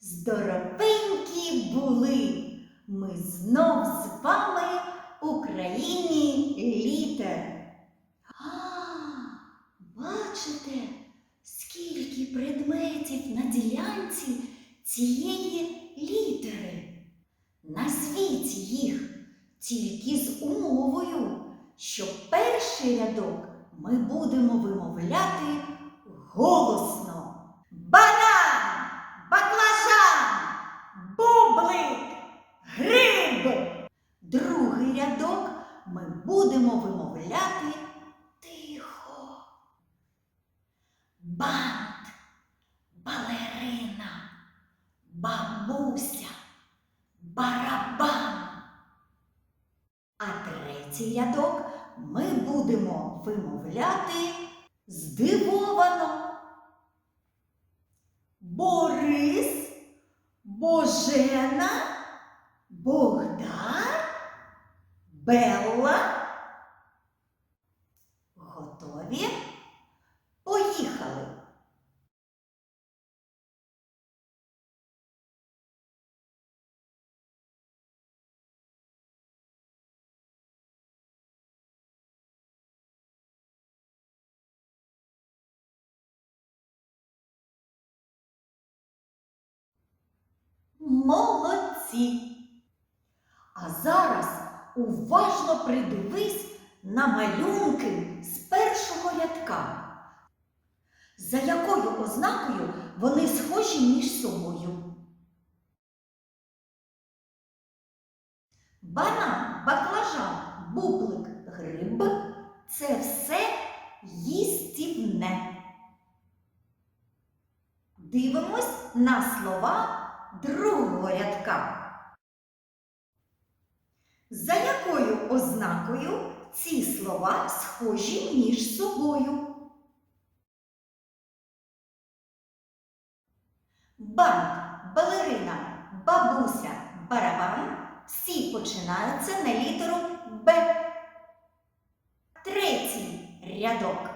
Здоровенькі були ми знов з вами у країні літер. А, бачите, скільки предметів на ділянці цієї літери. Назвіть їх тільки з умовою, що перший рядок ми будемо вимовляти голосно. Банан, баклажан, бублик, гриб. Другий рядок ми будемо вимовляти тихо. Бант, балерина, бабуся, барабан. А третій рядок ми будемо вимовляти здивовано. Борис, Божена, Богдан, Белла. Готові? Поїхали! Молодці! А зараз уважно придивись на малюнки з першого рядка. За якою ознакою вони схожі між собою? Банан, баклажан, бублик, гриб це все їстівне. Дивимось на слова другого рядка. За якою ознакою ці слова схожі між собою? Банк, балерина, бабуся, барабан всі починаються на літеру Б. Третій рядок.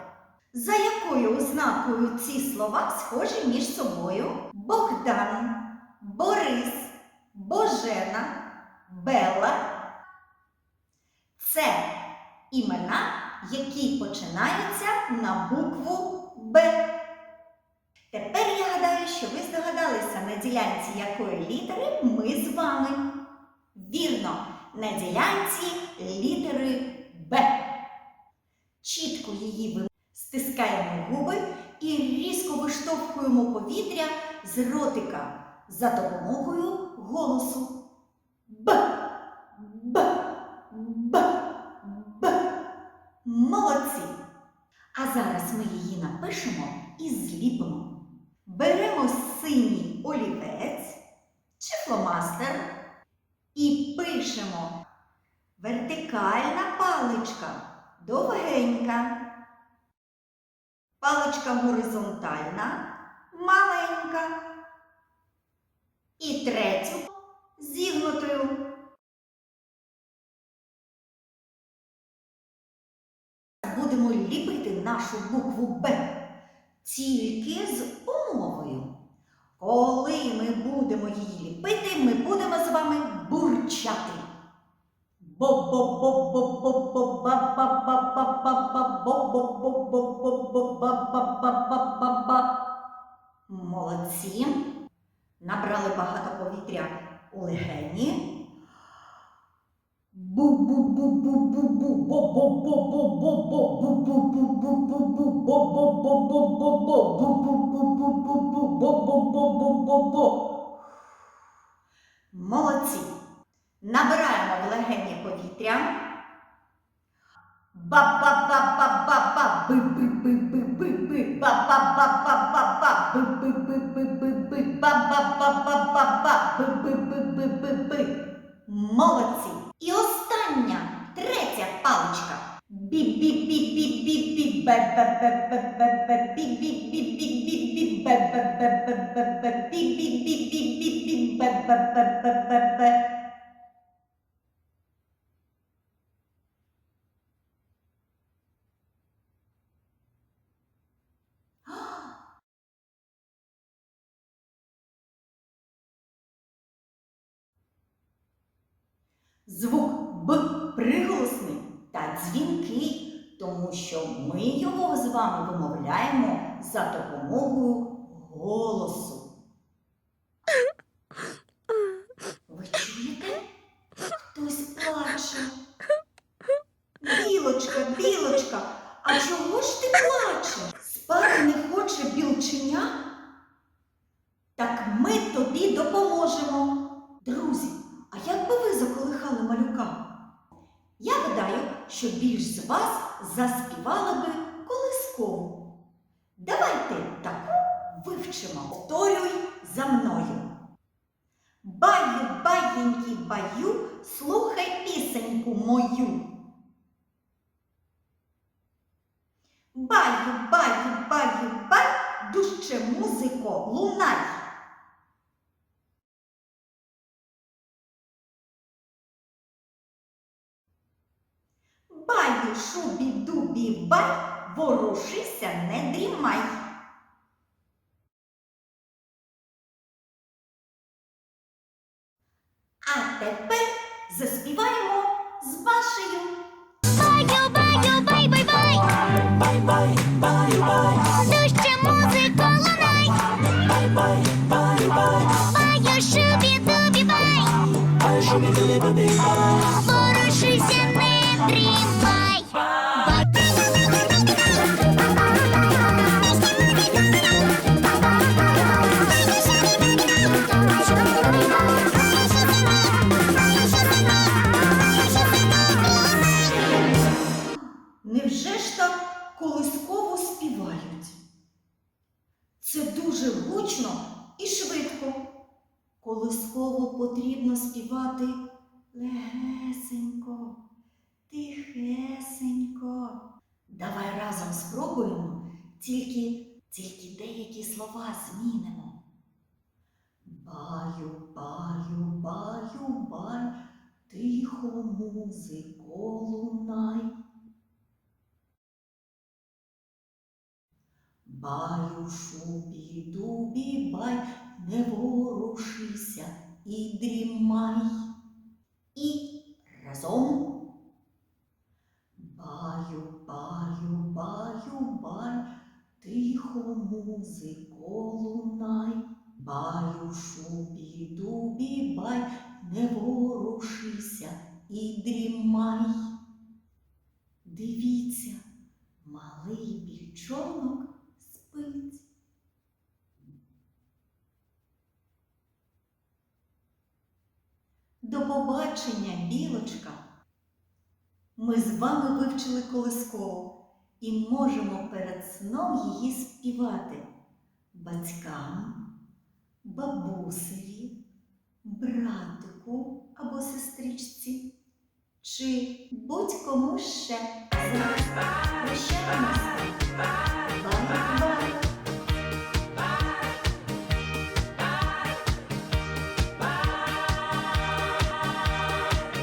За якою ознакою ці слова схожі між собою? Богдан, Борис, Божена, Бела. Це імена, які починаються на букву Б. Тепер я гадаю, що ви здогадалися, на ділянці якої літери ми з вами. Вірно, на ділянці літери Б. Чітко її стискаємо губи і різко виштовхуємо повітря з ротика за допомогою голосу. Б. Б. Б. Молодці! А зараз ми її напишемо і зліпимо. Беремо синій олівець чи фломастер і пишемо вертикальна паличка довгенька. Паличка горизонтальна, маленька. І третю зігнутою. нашу букву Б тільки з умовою. Коли ми будемо її ліпити, ми будемо з вами бурчати. Бо-бо-бо-бо-бо-бо-ба-ба-ба-ба. Молодці. Набрали багато повітря у легені. Молодці. Набираємо в легені повітря. Молодці. І ось Звук Б приголосний та дзвінкий тому що ми його з вами вимовляємо за допомогою голосу. Ви чуєте? Хтось плаче. Білочка, білочка, а чого ж ти плачеш? Спати не хоче білченя? Так ми тобі допоможемо. Друзі, а як би ви заколихали малюка? Я гадаю, що більш з вас заспівали би колискову. Давайте таку вивчимо. Повторюй за мною. Баю, баєнькі, баю, слухай пісеньку мою. Баю, баю, баю, бай, дужче музико, лунай. Дубі, ворушися, не дрімай. А тепер заспіваємо з вашою. Це дуже гучно і швидко. Колисково потрібно співати легесенько, тихесенько. Давай разом спробуємо, тільки, тільки деякі слова змінимо. Баю, баю, баю, бай, тихо музико лунай. Баю, шубі, дубі, бай, не ворушися і дрімай. І разом. Баю, баю, баю, бай, тихо музико лунай. Баю, шубі, дубі, бай, не ворушися і дрімай. Дивіться, малий більчонок До побачення, білочка. Ми з вами вивчили колискову і можемо перед сном її співати батькам, бабусеві, братику або сестричці чи будь-кому ще. Прощаємося.